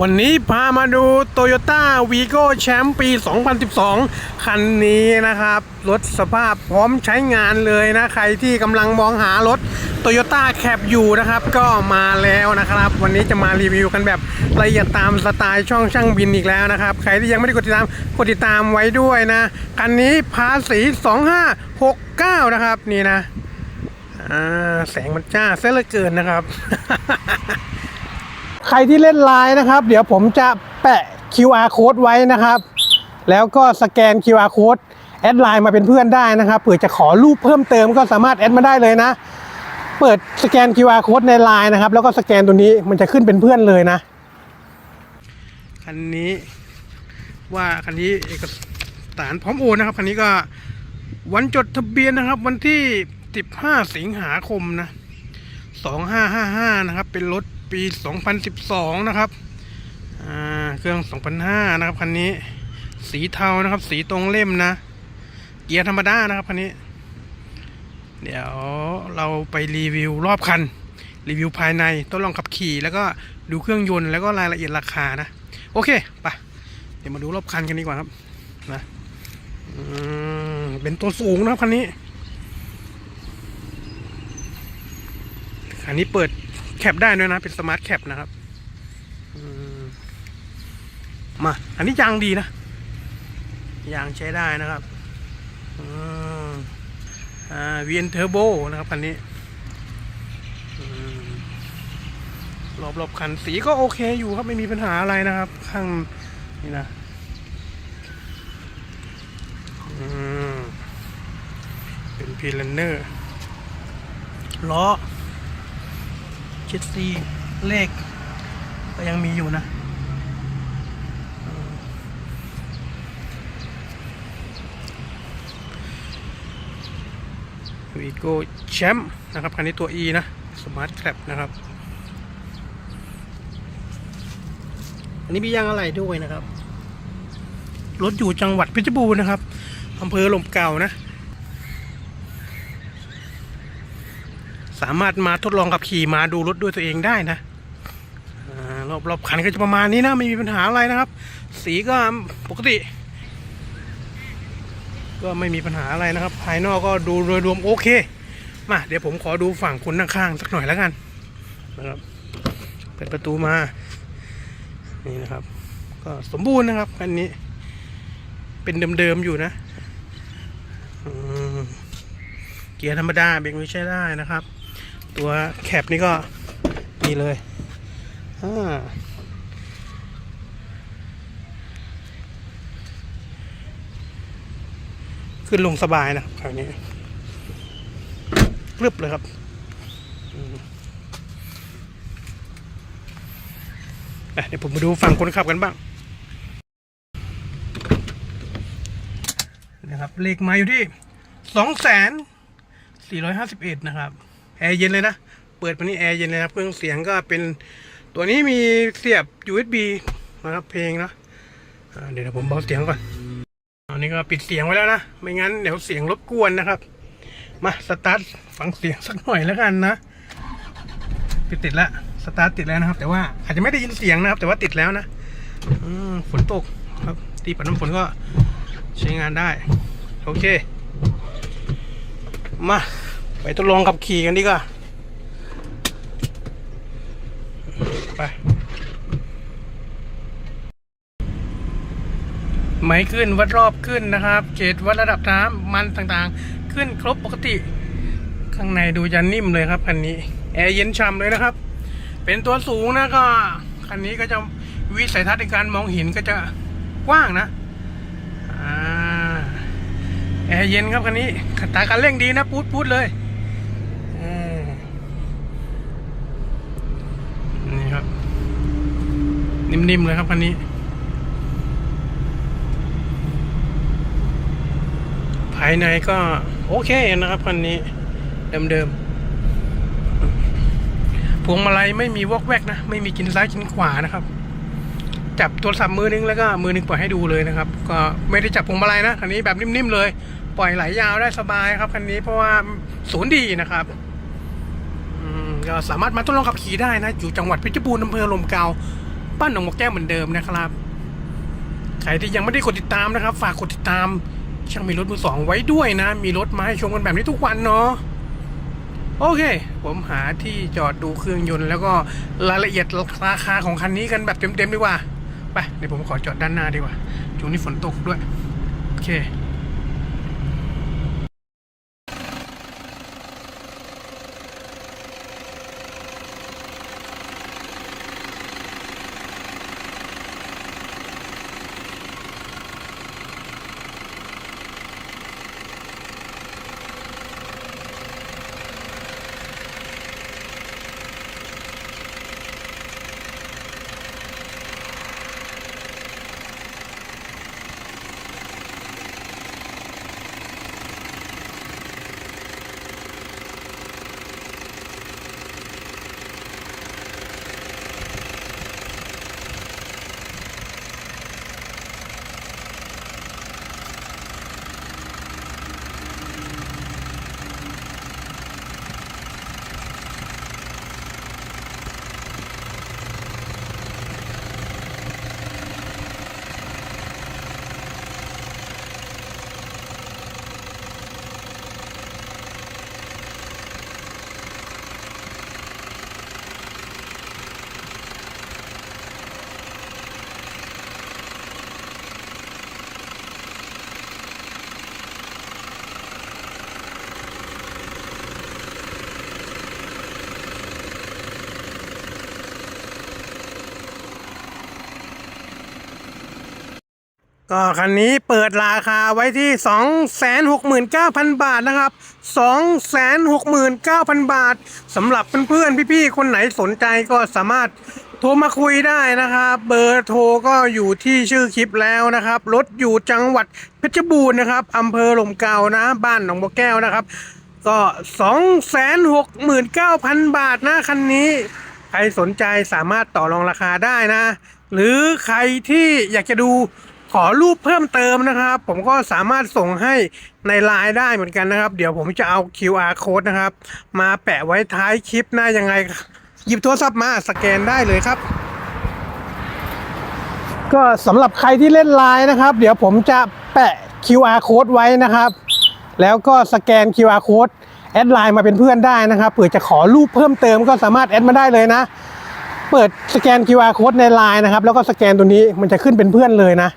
วันนี้พามาดู Toyota Vigo แชมป์ปี 2012 คันนี้นะครับ รถสภาพพร้อมใช้งานเลยนะ ใครที่กำลังมองหารถ Toyota Cap อยู่นะครับ ก็มาแล้วนะครับ วันนี้จะมารีวิวกันแบบละเอียดตามสไตล์ช่องช่างบินอีกแล้วนะครับ ใครที่ยังไม่ได้กดติดตาม กดติดตามไว้ด้วยนะ คันนี้ภาษี 2569 นะครับ นี่นะแสงมันจ้าเสียเหลือเกินนะครับ ใครที่เล่นไลน์นะครับ เดี๋ยวผมจะแปะ QR code ไว้นะครับ แล้วก็สแกน QR code แอดไลน์มาเป็นเพื่อนได้นะครับเผื่อจะขอรูปเพิ่มเติมก็สามารถแอดมาได้เลยนะ เปิดสแกน QR code ในไลน์นะครับ แล้วก็สแกนตัวนี้มันจะขึ้นเป็นเพื่อนเลยนะคันนี้ว่าคันนี้เอกสารพร้อมโอนนะครับคันนี้ก็วันจดทะเบียนนะครับ วันที่ 15 สิงหาคมนะ 2555 นะครับ เป็นรถ ปี 2012 นะครับเครื่อง 2005 นะครับคันนี้ สีเทานะครับ สีตรงเล่มนะ เกียร์ธรรมดานะครับคันนี้ เดี๋ยวเราไปรีวิวรอบคัน รีวิวภายในทดลองขับขี่ แล้วก็ดูเครื่องยนต์แล้วก็รายละเอียดราคานะ โอเคไปเดี๋ยวมาดูรอบคันกันดีกว่าครับนะเป็นตัวสูงนะครับคันนี้อันนี้เปิด แคปได้ด้วยนะ เป็นสมาร์ทแคปนะครับมา อันนี้ยางดีนะ ยางใช้ได้นะครับเวียนเทอร์โบนะครับคันนี้รอบรอบคันสีก็โอเคอยู่ครับ ไม่มีปัญหาอะไรนะครับ ข้างนี่นะเป็นพีเลนเนอร์ล้อ เจ็ดซีเลข ก็ยังมีอยู่นะวีโก้แชมป์นะครับ คันนี้ตัว E นะสมาร์ทแคปนะครับ อันนี้มียางอะไรด้วยนะครับ รถอยู่จังหวัดเพชรบูรณ์นะครับอำเภอหลมเก่านะ สามารถมาทดลองขับขี่มาดูรถด้วยตัวเองได้นะรอบรอบคันก็จะประมาณนี้นะ ไม่มีปัญหาอะไรนะครับ สีก็ปกติ ก็ไม่มีปัญหาอะไรนะครับ ภายนอกก็ดูโดยรวมโอเค มาเดี๋ยวผมขอดูฝั่งคนข้างๆสักหน่อยแล้วกันนะครับเปิดประตูมา นี่นะครับ ก็สมบูรณ์นะครับคันนี้ เป็นเดิมๆอยู่นะเกียร์ธรรมดาเบรกไม่ใช่ได้นะครับ ตัวแคปนี่ก็นี่เลยอ่าขึ้นลงสบายนะครับคราวนี้กรึบเลยครับเดี๋ยวผมมาดูฝั่งคนขับกันบ้างนะครับเลขมาอยู่ที่สองแสนสี่ร้อยห้าสิบเอ็ดนะครับ ร์เย็นเลยนะ เปิดมานี่แอร์เย็นเลยนะเครื่องเสียงก็เป็นตัวนี้มีเสียบ USB นะครับเพลงนะเดี๋ยวผมเบาเสียงก่อนอันนี้ก็ปิดเสียงไว้แล้วนะ ไม่งั้นเดี๋ยวเสียงรบกวนนะครับ มาสตาร์ทฟังเสียงสักหน่อยแล้วกันนะปิดติดแล้วสตาร์ทติดแล้วนะครับ แต่ว่าอาจจะไม่ได้ยินเสียงนะครับ แต่ว่าติดแล้วนะฝนตกครับตีปัดน้ำฝนก็ใช้งานได้ โอเค มา ไปทดลองขับขี่กันดีกว่าไปไม้ขึ้นวัดรอบขึ้นนะครับ เกจวัดระดับน้ำมันต่างๆ ขึ้นครบปกติ ข้างในดูจะนิ่มเลยครับคันนี้ แอร์เย็นช่ำเลยนะครับ เป็นตัวสูงนะก็ คันนี้ก็จะวิสัยทัศน์ในการมองเห็นก็จะกว้างนะอแอร์เย็นครับคันนี้ตาการเร่งดีนะ พูดพูดเลยเออนี่ครับ นิ่มๆเลยครับคันนี้ ภายในก็โอเคนะครับคันนี้เดิมๆพวงมาลัยไม่มีวอกแวกนะ ไม่มีกินซ้ายกินขวานะครับ จับโทรศัพท์มือนึงแล้วก็มือนึงปล่อยให้ดูเลยนะครับ ก็ไม่ได้จับพวงมาลัยนะคันนี้แบบนิ่มๆเลย ปล่อยไหลยาวได้สบายครับคันนี้เพราะว่าศูนย์ดีนะครับอืมก็สามารถมาทดลองขับขี่ได้นะ อยู่จังหวัดเพชรบูรณ์อำเภอลมเกา บ้านหนองมกแก้วเหมือนเดิมนะครับ ใครที่ยังไม่ได้กดติดตามนะครับ ฝากกดติดตาม ช่างมีรถมือสองไว้ด้วยนะ มีรถมาให้ชมกันแบบนี้ทุกวันเนาะโอเค ผมหาที่จอดดูเครื่องยนต์แล้วก็รายละเอียดราคาของคันนี้กันแบบเต็มๆดีกว่า ไป เดี๋ยวผมขอจอดด้านหน้าดีกว่าช่วงนี้ฝนตกด้วย โอเค ก็คันนี้เปิดราคาไว้ที่ 269,000 บาทนะครับ 269,000 บาทสำหรับเพื่อนๆ พี่ๆ คนไหนสนใจก็สามารถโทรมาคุยได้นะครับ เบอร์โทรก็อยู่ที่ชื่อคลิปแล้วนะครับ รถอยู่จังหวัดเพชรบูรณ์นะครับอำเภอหลมเก่านะ บ้านหนองบัวแก้วนะครับ ก็ 269,000 บาทนะคันนี้ ใครสนใจสามารถต่อรองราคาได้นะ หรือใครที่อยากจะดู ขอรูปเพิ่มเติมนะครับ ผมก็สามารถส่งให้ในไลน์ได้เหมือนกันนะครับ เดี๋ยวผมจะเอา QR code นะครับ มาแปะไว้ท้ายคลิปหน้ายังไง หยิบโทรศัพท์มาสแกนได้เลยครับ ก็สำหรับใครที่เล่นไลน์นะครับ เดี๋ยวผมจะแปะ QR code ไว้นะครับ แล้วก็สแกน QR code แอดไลน์มาเป็นเพื่อนได้นะครับเผื่อจะขอรูปเพิ่มเติมก็สามารถแอดมาได้เลยนะ เปิดสแกน QR code ในไลน์นะครับ แล้วก็สแกนตัวนี้มันจะขึ้นเป็นเพื่อนเลยนะ